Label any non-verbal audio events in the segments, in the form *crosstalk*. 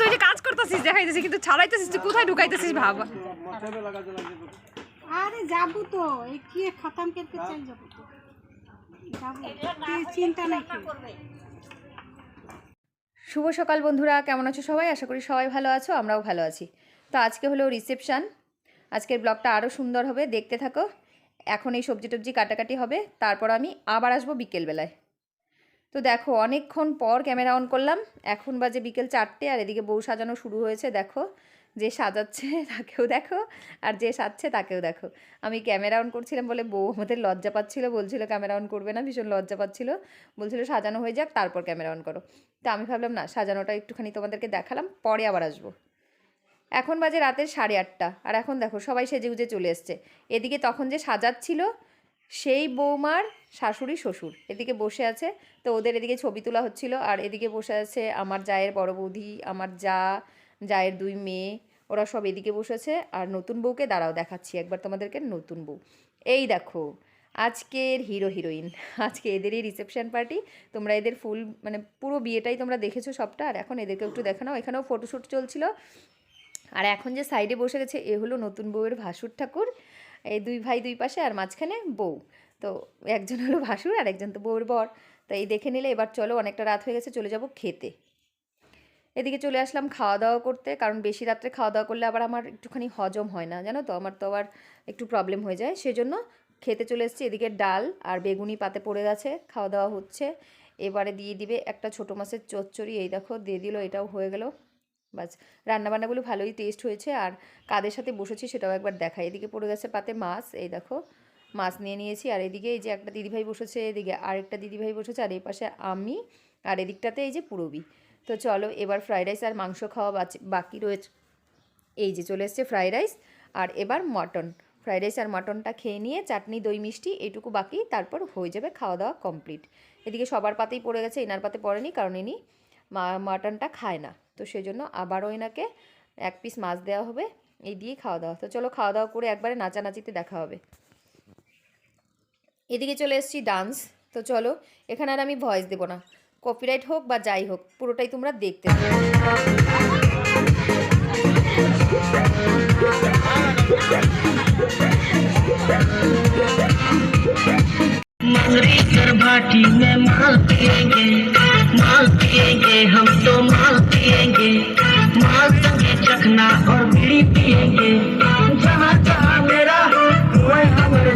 তুই কাজ কিন্তু ছাড়াইতেছিস ঢুকাইতেছিস ভাব? আরে যাব তো। শুভ সকাল বন্ধুরা। কেমন আছো সবাই? আশা করি সবাই ভালো আছো আমরাও ভালো আছি। তো আজকে হলো রিসেপশান। আজকের ব্লগটা আরও সুন্দর হবে দেখতে থাকো। এখন এই সবজি টবজি কাটাকাটি হবে তারপর আমি আবার আসব বিকেলবেলায়। তো দেখো, অনেকক্ষণ পর ক্যামেরা অন করলাম। এখন বাজে বিকেল চারটে আর এদিকে বউ সাজানো শুরু হয়েছে, দেখো। যে সাজাচ্ছে *laughs* তাকেও দেখো আর যে সাজছে তাকেও দেখো। আমি ক্যামেরা অন করছিলাম বলে বউ আমাদের লজ্জা পাচ্ছিল, বলছিল ক্যামেরা অন করবে না, ভীষণ লজ্জা পাচ্ছিল। বলছিল সাজানো হয়ে যাক, তারপর ক্যামেরা অন করো। তা আমি ভাবলাম, না, সাজানোটা একটুখানি তোমাদেরকে দেখালাম, পরে আবার আসব। এখন বাজে রাতের সাড়ে আটটা, আর এখন দেখো সবাই সেজে উজে চলে এসছে। এদিকে তখন যে সাজাচ্ছিল সেই বৌমার শাশুড়ি শ্বশুর। এদিকে বসে আছে, তো ওদের এদিকে ছবি তোলা হচ্ছিল। আর এদিকে বসে আছে আমার জায়ের বড় বৌদি, আমার যা, জায়ের দুই মেয়ে, ওরা সব এদিকে বসেছে আর নতুন বউকে দাঁড়াও দেখাচ্ছি একবার তোমাদেরকে, নতুন বউ। এই দেখো, আজকের হিরো, হিরোইন। আজকে এদেরই রিসেপশন পার্টি। তোমরা এদের ফুল মানে পুরো বিয়েটাই তোমরা দেখেছ সবটা। আর এখন এদেরকে একটু দেখে নাও এখানেও ফটোশ্যুট চলছিল। আর এখন যে সাইডে বসে গেছে, এ হলো নতুন বউয়ের ভাসুর ঠাকুর। এই দুই ভাই দুই পাশে আর মাঝখানে বউ। তো একজন হলো ভাসুর আর একজন তো বউর বর। তো এই দেখে নিলে এবার চলো অনেকটা রাত হয়ে গেছে, চলে যাব খেতে। এদিকে চলে আসলাম খাওয়া দাওয়া করতে, কারণ বেশি রাত্রে খাওয়া দাওয়া করলে আবার আমার একটুখানি হজম হয় না, জানো তো? আমার তো আবার একটু প্রবলেম হয়ে যায়। সেজন্য খেতে চলে এসেছি এদিকে ডাল আর বেগুনি পাতে পড়ে গেছে খাওয়া দাওয়া হচ্ছে। এবারে দিয়ে দিবে একটা ছোটো মাছের চচ্চড়ি, এই দেখো, দিয়ে দিল, এটাও হয়ে গেল। বাস, রান্নাবান্নাগুলো ভালোই টেস্ট হয়েছে আর কাদের সাথে বসেছি সেটাও একবার দেখাই। এদিকে পড়ে গেছে পাতে মাছ, এই দেখো, মাছ নিয়ে নিয়েছি। আর এদিকে এই যে একটা দিদিভাই বসেছে, এদিকে আরেকটা দিদিভাই বসেছে, আর এই পাশে আমি, আর এদিকটাতে এই যে পুরবি। তো চলো, এবার ফ্রাইড রাইস আর মাংস খাওয়া বাকি রয়েছে। এই যে চলে এসছে ফ্রাইড রাইস আর এবার মটন ফ্রাইড রাইস আর মটনটা খেয়ে নিয়ে চাটনি, দই, মিষ্টি, এইটুকু বাকি, তারপর হয়ে যাবে খাওয়া দাওয়া কমপ্লিট এদিকে সবার পাতেই পড়ে গেছে, এনার পাতে পড়েনি, কারণ ইনি মাটনটা খায় না। তো সেজন্য আবারও এনাকে এক পিস মাছ দেওয়া হবে এই দিয়েই খাওয়া দাওয়া তো চলো খাওয়া দাওয়া করে একবারে নাচানাচিতে দেখা হবে এদিকে চলে এসেছি ডান্স তো চলো এখানে আর আমি ভয়েস দেবো না কপিরাইট হোক বা যাই হোক পুরোটাই তোমরা দেখতে থাকো। मंगरी कर भाटी में माल पिएंगे माल पिएंगे हम जिएँगे जहाँ चाह मेरा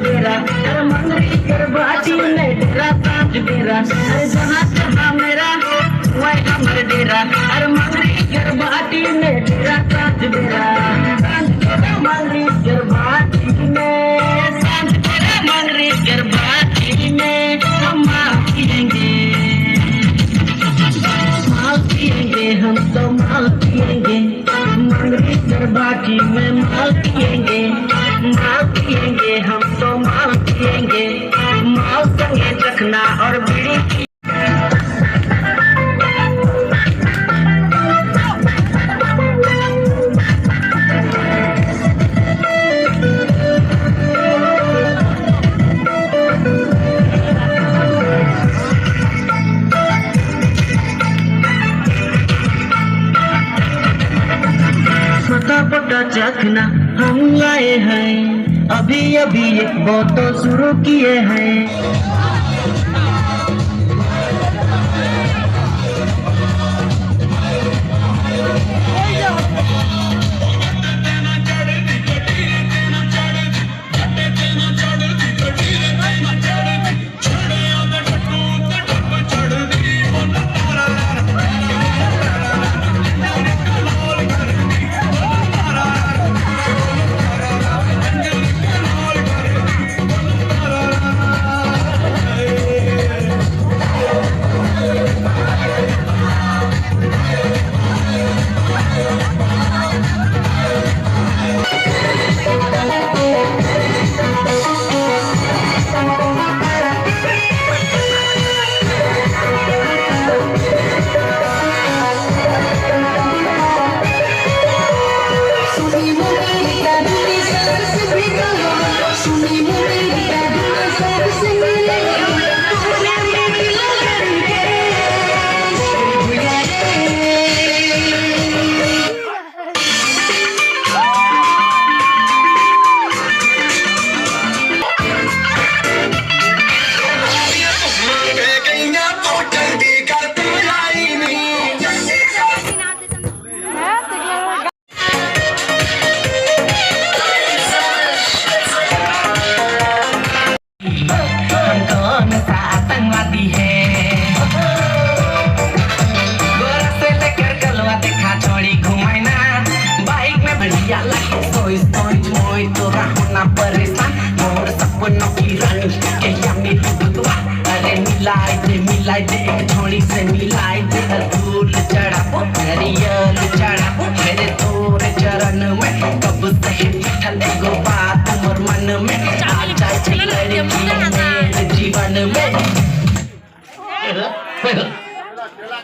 डेरा अरे मंगरी कर बाटी नहीं डेरा साँझ बेरा अरे मेरा हुए हमर डेरा अरे मंगरी कर बाटी नहीं डेरा मंगरी कर बाटी में पोटा चखना हम लाए हैं। अभी अभी एक बोतल शुरू किए हैं।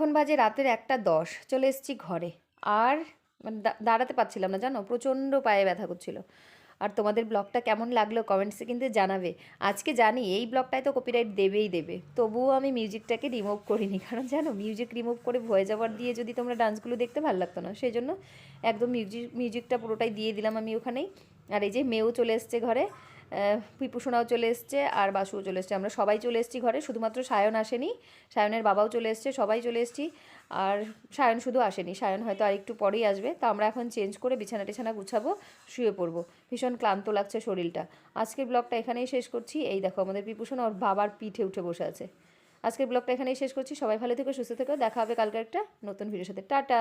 এখন বাজে রাতের একটা দশ, চলে এসেছি ঘরে। আর মানে দাঁড়াতে পারছিলাম না, জানো? প্রচণ্ড পায়ে ব্যথা করছিল। আর তোমাদের ব্লগটা কেমন লাগল কমেন্টসে কিন্তু জানাবে। আজকে জানি এই ব্লগটায় তো কপিরাইট দেবেই দেবে। তবুও আমি মিউজিকটাকে রিমুভ করিনি। কারণ জানো মিউজিক রিমুভ করে ভয়ে যাওয়ার দিয়ে যদি তোমরা ডান্সগুলো দেখতে ভালো লাগতো না সেই জন্য একদম মিউজিক মিউজিকটা পুরোটাই দিয়ে দিলাম আমি ওখানেই। আর এই যে মেয়েও চলে এসছে ঘরে। পিপুসোনাও চলে এসছে আর বাসুও চলে এসছে। আমরা সবাই চলে এসেছি ঘরে, শুধুমাত্র সায়ন আসেনি, সায়নের বাবাও চলে এসছে, সবাই চলে এসেছি। আর সায়ন শুধু আসেনি, সায়ন হয়তো আর একটু পরেই আসবে। তো আমরা এখন চেঞ্জ করে বিছানা টিছানা গুছাবো, শুয়ে পড়ব। ভীষণ ক্লান্ত লাগছে শরীরটা। আজকের ব্লগটা এখানেই শেষ করছি। এই দেখো আমাদের পিপুসোন ওর বাবার পিঠে উঠে বসে আছে। আজকের ব্লগটা এখানেই শেষ করছি। সবাই ভালো থেকো, সুস্থ থেকো। দেখা হবে কালকে একটা নতুন ভিডিওর সাথে। টাটা!